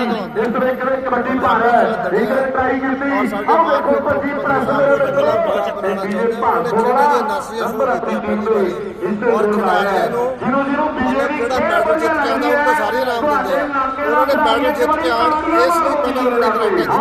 ਇਸ ਤਰ੍ਹਾਂ ਕਿਹੜੇ ਕਬੱਡੀ ਹੈ। ਇੱਕ ਟਰਾਈ ਕੀਤੀ। ਆਹ ਵੇਖੋ ਪਰਜੀ ਪ੍ਰੈਸ ਦੇ ਵਿੱਚ ਨੰਬਰ ਆਪਣੀ ਟੀਮ ਦੇ ਇਸ ਔਰ ਖਿਡਾਰੀਆਂ ਜਿਹਨੂੰ ਜਿਹਨੂੰ ਬੀਜੇਪੀ ਜਿਹੜਾ ਮੈਡਲ ਜਿੱਤ ਕੇ ਆਉਂਦਾ ਉਹਨੂੰ ਸਾਰੇ ਇਨਾਮ ਦਿੰਦੇ ਆ। ਉਹਨਾਂ ਨੇ ਮੈਡਲ ਜਿੱਤ ਕੇ ਆਉਣ ਇਸ ਲਈ ਪਹਿਲਾਂ ਉਹਨਾਂ ਨੇ ਨੂੰ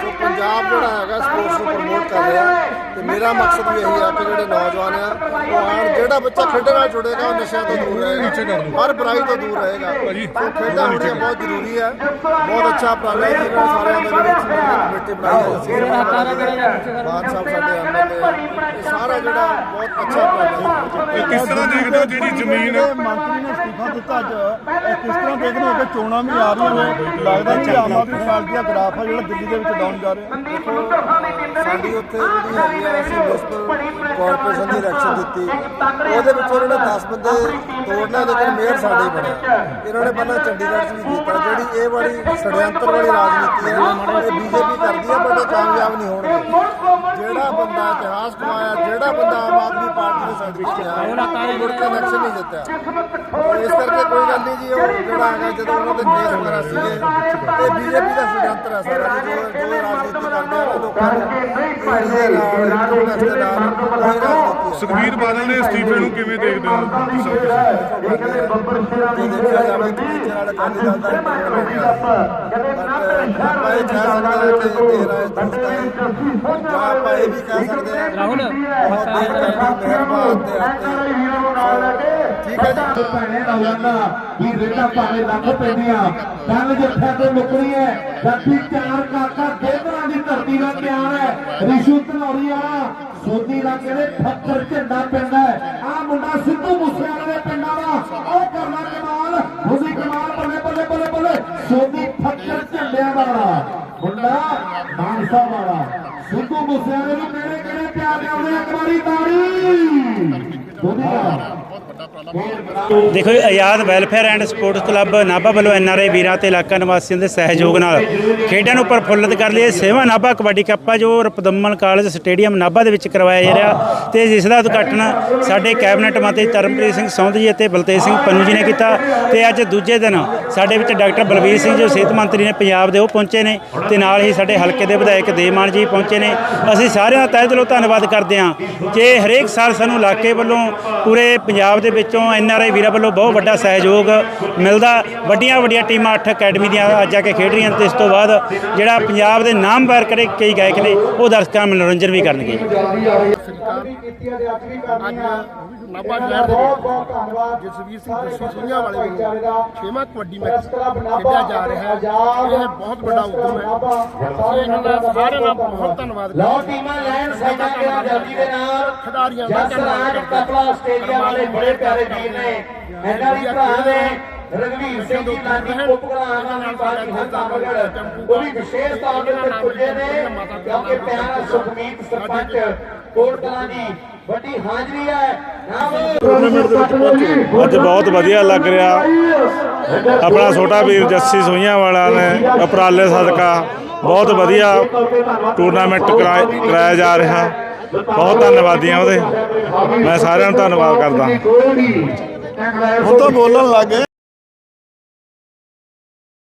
ਸੋ ਪੰਜਾਬ ਜਿਹੜਾ ਹੈਗਾ ਸਪੋਰਟਸ ਨੂੰ ਪ੍ਰਮੋਟ ਕਰ ਰਿਹਾ। ਤੇ ਮੇਰਾ ਮਕਸਦ ਵੀ ਇਹੀ ਹੈ ਕਿ ਜਿਹੜੇ ਨੌਜਵਾਨ ਆ ਉਹ ਆਉਣ ਜਿਹੜਾ ਬੱਚਾ ਖੇਡਣ ਨਾਲ ਜੁੜੇਗਾ ਉਹ ਨਸ਼ਿਆਂ ਤੋਂ ਦੂਰ ਰਹੇਗਾ ਹਰ ਬੁਰਾਈ ਤੋਂ ਦੂਰ ਰਹੇਗਾ ਸੋ ਖੇਡਾਂ ਹੋਣੀਆਂ ਬਹੁਤ ਜ਼ਰੂਰੀ ਹੈ ਬਹੁਤ ਅੱਛਾ ਉਪਰਾਲਾ ਹੈ ਜਿਹਨਾਂ ਸਾਰਿਆਂ ਦੇ ਵਿੱਚ ਕਮੇਟੀ ਬਣਾਈ ਹੈ ਬਾਦ ਸਾਹਿਬ ਸਾਡੇ ਐਮਐਲਏ ਸਾਰਾ ਜਿਹੜਾ ਬਹੁਤ ਅੱਛਾ ਉਪਰਾਲਾ ਹੈ ਇਹ ਕਿਸ ਤਰ੍ਹਾਂ ਦੇਖਦੇ ਹੋ ਜਿਹੜੀ ਜ਼ਮੀਨ ਮੰਤਰੀ ਨੇ ਅਸਤੀਫਾ ਦਿੱਤਾ ਅੱਜ ਇਹ ਕਿਸ ਤਰ੍ਹਾਂ ਦੇਖਦੇ ਹੋ ਕਿ ਚੋਣਾਂ ਵੀ ਆ ਰਹੀਆਂ ਨੇ? ਲੱਗਦਾ ਕਿ ਆਮ ਆਦਮੀ ਪਾਰਟੀ ਦਾ ਗ੍ਰਾਫ ਆ ਜਿਹੜਾ ਦਿੱਲੀ ਦੇ ਵਿੱਚ ਡਾਊਨ ਜਾ ਰਿਹਾ। ਸਾਡੀ ਉੱਥੇ ਜਿਹੜੀ ਹੈਗੀ ਆ, ਅਸੀਂ ਮਿਊਨਿਸਪਲ ਕਾਰਪੋਰੇਸ਼ਨ ਦੀ ਇਲੈਕਸ਼ਨ ਦਿੱਤੀ ਉਹਦੇ ਵਿੱਚ ਉਹਨਾਂ ਨੇ 10 ਬੰਦੇ ਤੋੜਨਾ ਲੇਕਿਨ ਮੇਅਰ ਸਾਡੇ ਬਣੇ। ਇਹਨਾਂ ਨੇ ਪਹਿਲਾਂ ਚੰਡੀਗੜ੍ਹ 'ਚ ਵੀ ਕੀਤਾ। ਜਿਹੜੀ ਇਹ ਵਾਲੀ ષਡਯੰਤਰ ਵਾਲੀ ਰਾਜਨੀਤੀ ਹੈ ਇਹ ਬੀਜੇਪੀ ਕਰਦੀ ਹੈ ਪਰ ਇਹ ਕਾਮਯਾਬ ਨਹੀਂ ਹੋਣਗੇ ਬੰਦਾ ਇਤਿਹਾਸ ਕਮਾਇਆ ਜਿਹੜਾ ਬੰਦਾ ਆਮ ਆਦਮੀ ਪਾਰਟੀ ਦੇ ਸਾਈਡ ਵਿੱਚ ਗਿਆ ਮੁੜ ਕੇ ਇਲੈਕਸ਼ਨ ਨਹੀਂ ਜਿੱਤਿਆ ਇਸ ਕਰਕੇ ਕੋਈ ਗੱਲ ਨਹੀਂ ਜੀ ਉਹ ਜਿਹੜਾ ਹੈਗਾ ਜਦੋਂ ਉਹਨਾਂ ਦੇ ਕੇਸ ਵਗੈਰਾ ਸੀਗੇ ਇਹ ਬੀਜੇਪੀ ਦਾ ષਡਯੰਤਰ ਹੈ ਸਾਰਾ ਜੀ ਜੋ ਜੋ ਇਹ ਰਾਜਨੀਤੀ ਕਰਦੇ ਆ ਲੋਕਾਂ ਨੂੰ ਇਹਦੇ ਨਾਲ ਪ੍ਰੋਟੈਸਟ ਦੇ ਨਾਲ ਕੋਈ ਰਾਜਨੀਤੀ ਹੈ ਸੁਖਬੀਰ ਬਾਦਲ ਦੇ ਅਸਤੀਫੇ ਨੂੰ ਕਿਵੇਂ ਦੇਖਦੇ ਹੋ ਤੁਸੀਂ ਸਭ ਕੁਛ? ਇੱਕ ਨੇ ਬੱਬਰ ਸ਼ੇਰਾ ਜੇ ਦੇਖਿਆ ਜਾਵੇ ਕਿ ਵਾਲਾ ਅਕਾਲੀ ਦਲ ਦਾ ਕਹਿੰਦੇ ਨੰਦ ਇਹ ਕਹਿ ਸਕਦੇ ਕਿ ਤੇਰਾ ਇਹ ਦੋਸਤ ਹੈ। ਜਾਂ ਇਹ ਵੀ ਕਹਿ ਸਕਦੇ ਹਾਂ। ਰਾਹੁਲ ਬਹੁਤ ਕਰਦੀ ਮਿਹਰਬਾਨ ਤੇ ਆਤੇ ਠੀਕ ਹੈ ਜੀ। ਭੈਣੇ ਰਵਾਨਾ ਵੀ ਰੇਟਾ ਭਾਵੇਂ ਲੱਖ ਪੈਂਦੀਆਂ ਗੱਲ ਜੱਥਾ ਤੋਂ ਮੁੱਕਣੀ ਹੈ। ਜੱਫੀ ਚਾਰ ਕਾਕਾ ਦੇਵਰਾਂ ਦੀ ਧਰਤੀ ਨਾਲ ਪਿਆਰ ਹੈ। ਰਿਸ਼ੂ ਧਨੌਰੀ ਵਾਲਾ ਸੋਦੀ ਦਾ ਕਹਿੰਦੇ ਫੱਕਰ ਝੰਡਾ ਪੈਂਦਾ ਹੈ। ਆ ਮੁੰਡਾ ਸਿੱਧੂ ਮੂਸੇਵਾਲੇ ਦੇ ਪਿੰਡਾਂ ਦਾ। ਉਹ ਕਰਨਾ ਕਮਾਲ ਉਹਦੀ ਕਮਾਲ ਬੱਲੇ ਬੱਲੇ ਬੱਲੇ ਬੱਲੇ। ਸੋਦੀ ਫੱਕਰ ਝੰਡਿਆਂ ਵਾਲਾ, ਮੁੰਡਾ ਮਾਨਸਾ ਵਾਲਾ। ਸਿੱਧੂ ਮੂਸੇਵਾਲੇ ਨੂੰ ਮੇਰੇ ਕਿਹੜੇ ਪਿਆਰ ਦੇ ਆਉਂਦੇ ਇੱਕ ਵਾਰੀ ਤਾੜੀ। ਸੋਦੀ ਦੇਖੋ Azad welfare and sports club Nabha ਵੱਲੋਂ ਐਨਆਰਆਈ ਵੀਰਾਂ ਤੇ ਇਲਾਕਾ ਨਿਵਾਸੀਆਂ ਦੇ ਸਹਿਯੋਗ ਨਾਲ ਖੇਡਾਂ ਨੂੰ ਪ੍ਰਫੁੱਲਤ ਕਰ ਲਈ ਸੇਵਾ ਨਾਭਾ ਕਬੱਡੀ ਕੱਪ ਆ, ਜੋ ਰਪਦਮਨ ਕਾਲਜ ਸਟੇਡੀਅਮ ਨਾਭਾ ਦੇ ਵਿੱਚ ਕਰਵਾਇਆ ਜਾ ਰਿਹਾ ਤੇ ਜਿਸ ਦਾ ਉਦਘਾਟਨ ਸਾਡੇ ਕੈਬਨਿਟ ਮੰਤਰੀ ਧਰਮਪ੍ਰੀਤ ਸਿੰਘ ਸੌਂਧ ਜੀ ਅਤੇ ਬਲਤੇਜ ਸਿੰਘ ਪੰਨੂ ਜੀ ਨੇ ਕੀਤਾ ਤੇ ਅੱਜ ਦੂਜੇ ਦਿਨ ਸਾਡੇ ਵਿੱਚ ਡਾਕਟਰ ਬਲਵੀਰ ਸਿੰਘ ਜੋ, ਸਿਹਤ ਮੰਤਰੀ ਨੇ ਪੰਜਾਬ ਦੇ ਉਹ ਪਹੁੰਚੇ ਨੇ ਤੇ ਨਾਲ ਹੀ ਸਾਡੇ ਹਲਕੇ ਦੇ ਵਿਧਾਇਕ ਦੇਵਮਾਨ ਜੀ ਪਹੁੰਚੇ ਨੇ। ਅਸੀਂ ਸਾਰਿਆਂ ਦਾ ਤਹਿ ਦਿਲੋਂ ਧੰਨਵਾਦ ਕਰਦੇ ਹਾਂ ਕਿ ਹਰੇਕ ਸਾਲ ਸਾਨੂੰ ਇਲਾਕੇ ਵੱਲੋਂ ਪੂਰੇ ਪੰਜਾਬ ਦੇ ਵਿੱਚੋਂ ਐੱਨ ਆਰ ਆਈ ਵੀਰਾਂ ਵੱਲੋਂ ਬਹੁਤ ਵੱਡਾ ਸਹਿਯੋਗ ਮਿਲਦਾ। ਵੱਡੀਆਂ ਵੱਡੀਆਂ ਟੀਮਾਂ ਅੱਠ ਅਕੈਡਮੀ ਦੀਆਂ ਅੱਜ ਆ ਕੇ ਖੇਡ ਰਹੀਆਂ ਨੇ ਤੇ ਇਸ ਤੋਂ ਬਾਅਦ ਜਿਹੜਾ ਪੰਜਾਬ ਦੇ ਨਾਮਵਰ ਕਰੇ ਕਈ ਗਾਇਕ ਨੇ, ਉਹ ਦਰਸ਼ਕਾਂ ਮਨੋਰੰਜਨ ਵੀ ਕਰਨਗੇ। ਨਾਭਾ ਸ਼ਹਿਰ ਦੇ ਵਿੱਚ ਜਸਵੀਰ ਸਿੰਘ ਜੱਸੀ ਸਿੰਘਾਂ ਵਾਲੇ ਵੱਲੋਂ ਛੇਵਾਂ ਕਬੱਡੀ ਮੈਚ ਖੇਡਿਆ ਜਾ ਰਿਹਾ। ਹੈ ਇਹ ਬਹੁਤ ਵੱਡਾ ਉਦਮ ਹੈ। ਇਹਨਾਂ ਦਾ ਸਾਰਿਆਂ ਦਾ ਬਹੁਤ ਧੰਨਵਾਦ। ਲਓ ਟੀਮਾਂ ਲੈਣ ਸਾਡਾ ਕਿਹੜਾ ਜਲਦੀ ਦੇ ਨਾਲ? ਖਿਡਾਰੀਆਂ ਦਾ ਧੰਨਵਾਦ ਕਪਲਾ ਆਸਟ੍ਰੇਲੀਆ ਵਾਲੇ ਬੜੇ ਪਿਆਰੇ ਵੀਰ ਨੇ। ਇਹਨਾਂ ਦੀ ਭਰਾ ਨੇ ਰਗਵੀਰ ਸਿੰਘ ਜੀ ਲਾਡੀ ਉਪਕਰਾਂ ਨਾਲ ਬਾਤ ਹੁੰਦਾ ਮਗਰ ਉਹ ਵੀ ਵਿਸ਼ੇਸ਼ ਤੌਰ ਤੇ ਪੁੱਜੇ ਨੇ ਕਿਉਂਕਿ ਪਿਆਰਾ ਸੁਖਮੀਤ ਸਰਪੰਚ ਕੋਟਕਲਾਂ ਦੀ ਵੱਡੀ ਹਾਜ਼ਰੀ ਹੈ। ਟੂਰਨਾਮੈਂਟ ਦੇ ਵਿੱਚ ਪਹੁੰਚੇ ਅੱਜ ਬਹੁਤ ਵਧੀਆ ਲੱਗ ਰਿਹਾ। ਆਪਣਾ ਛੋਟਾ ਵੀਰ ਜੱਸੀ ਸੋਈਆਂ ਵਾਲਾ ਨੇ ਉਪਰਾਲੇ ਸਦਕਾ। ਬਹੁਤ ਵਧੀਆ ਟੂਰਨਾਮੈਂਟ ਕਰਾਇਆ ਜਾ ਰਿਹਾ। ਬਹੁਤ ਧੰਨਵਾਦੀ ਹਾਂ ਉਹਦੇ। ਮੈਂ ਸਾਰਿਆਂ ਨੂੰ ਧੰਨਵਾਦ ਕਰਦਾ। ਹੁਣ ਤਾਂ ਬੋਲਣ ਲੱਗੇ